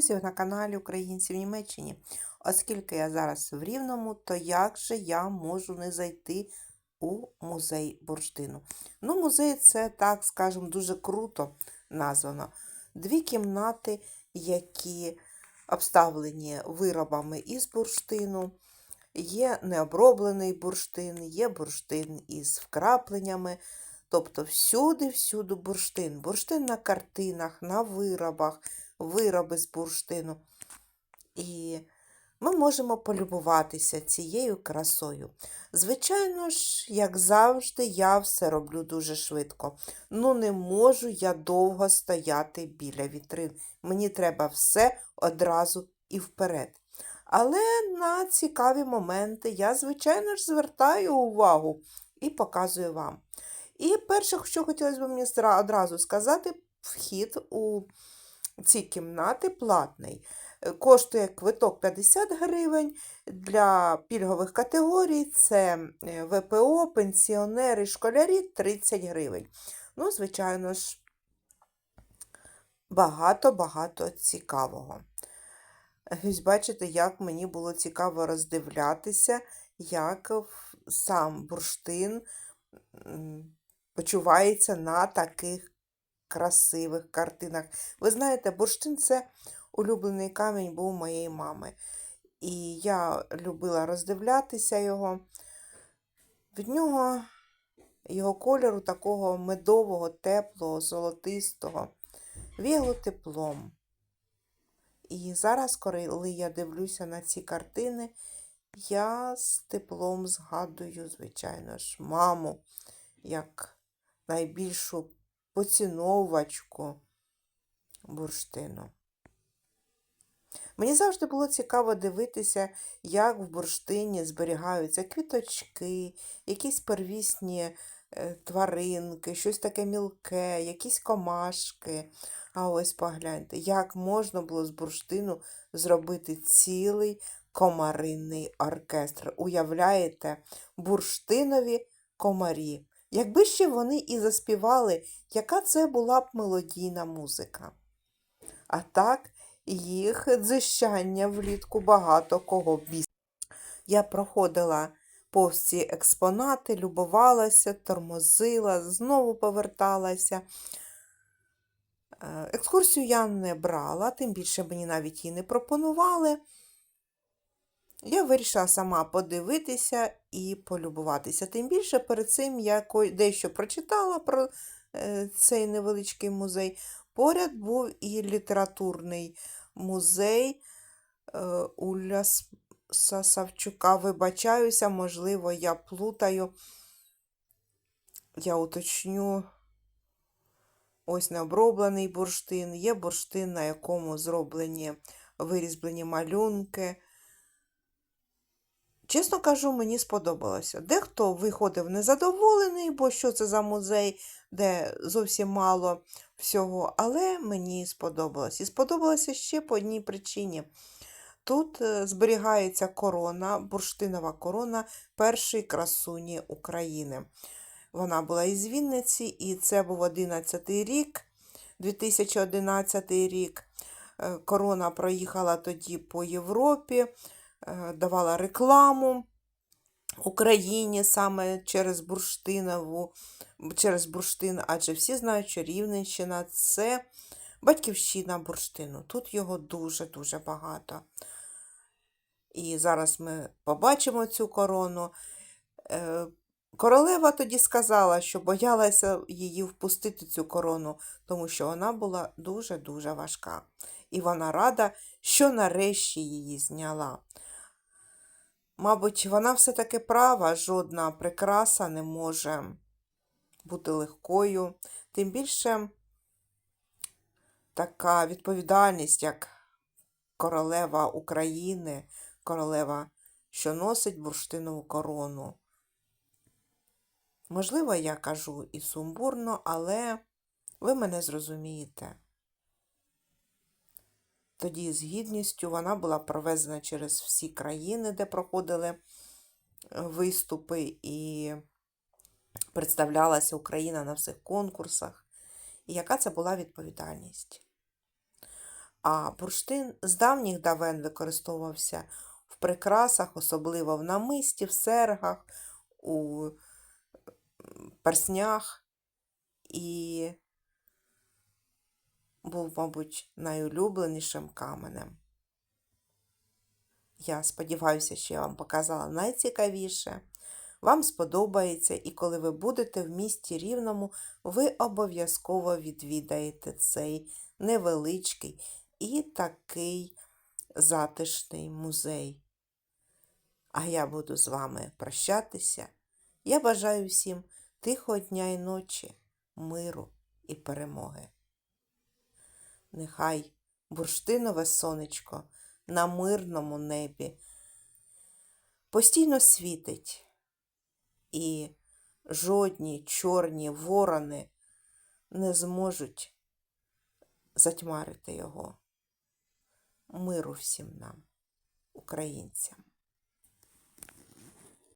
друзі, ви на каналі Українці в Німеччині. Оскільки я зараз в Рівному, то як же я можу не зайти у музей бурштину? Ну, музей це, так скажемо, дуже круто названо. Дві кімнати, які обставлені виробами із бурштину. Є необроблений бурштин, є бурштин із вкрапленнями. Тобто всюди-всюди бурштин. Бурштин на картинах, на виробах, вироби з бурштину. І ми можемо полюбуватися цією красою. Звичайно ж, як завжди, я все роблю дуже швидко. Ну, не можу я довго стояти біля вітрин. Мені треба все одразу і вперед. Але на цікаві моменти я, звичайно ж, звертаю увагу і показую вам. І перше, що хотілося б мені одразу сказати, вхід у ці кімнати платний. Е, Коштує квиток 50 гривень. Для пільгових категорій це е, ВПО, пенсіонери, школярі 30 гривень. Ну, звичайно ж, багато-багато цікавого. Ось бачите, як мені було цікаво роздивлятися, як сам бурштин почувається на таких красивих картинах. Ви знаєте, бурштин це улюблений камінь був моєї мами. І я любила роздивлятися його. Від нього, його кольору такого медового, теплого, золотистого, віяло теплом. І зараз, коли я дивлюся на ці картини, я з теплом згадую, звичайно ж, маму як найбільшу поціновувачку бурштину. Мені завжди було цікаво дивитися, як в бурштині зберігаються квіточки, якісь первісні е, тваринки, щось таке мілке, якісь комашки. А ось погляньте, як можна було з бурштину зробити цілий комаринний оркестр. Уявляєте, бурштинові комарі. Якби ще вони і заспівали, яка це була б мелодійна музика. А так, їх дзищання влітку багато кого біс. Я проходила повз ці експонати, любувалася, тормозила, знову поверталася. Е, Екскурсію я не брала, тим більше мені навіть її не пропонували. Я вирішила сама подивитися і полюбуватися. Тим більше перед цим я дещо прочитала про е, цей невеличкий музей. Поряд був і літературний музей е, Уля С- Са- Савчука. Вибачаюся, можливо, я плутаю. Я уточню. Ось необроблений бурштин, є бурштин, на якому зроблені вирізблені малюнки. Чесно кажу, мені сподобалося. Дехто виходив незадоволений, бо що це за музей, де зовсім мало всього, але мені сподобалось. І сподобалося ще по одній причині. Тут е, зберігається корона, бурштинова корона першої красуні України. Вона була із Вінниці, і це був 11 рік, 2011 рік. Е, Корона проїхала тоді по Європі, давала рекламу Україні саме через бурштинову, через бурштин, адже всі знають, що Рівненщина це батьківщина бурштину. Тут його дуже-дуже багато. І зараз ми побачимо цю корону. Е, Королева тоді сказала, що боялася її впустити цю корону, тому що вона була дуже-дуже важка. І вона рада, що нарешті її зняла. Мабуть, вона все-таки права, жодна прикраса не може бути легкою. Тим більше така відповідальність, як королева України, королева, що носить бурштинову корону. Можливо, я кажу і сумбурно, але ви мене зрозумієте. Тоді з гідністю вона була провезена через всі країни, де проходили е, виступи, і представлялася Україна на всіх конкурсах. І яка це була відповідальність? А бурштин з давніх давен використовувався в прикрасах, особливо в намисті, в сергах, у перснях і був, мабуть, найулюбленішим каменем. Я сподіваюся, що я вам показала найцікавіше. Вам сподобається, і коли ви будете в місті Рівному, ви обов'язково відвідаєте цей невеличкий і такий затишний музей. А я буду з вами прощатися. Я бажаю всім тихого дня і ночі, миру і перемоги. Нехай бурштинове сонечко на мирному небі постійно світить, і жодні чорні ворони не зможуть затьмарити його. Миру всім нам, українцям.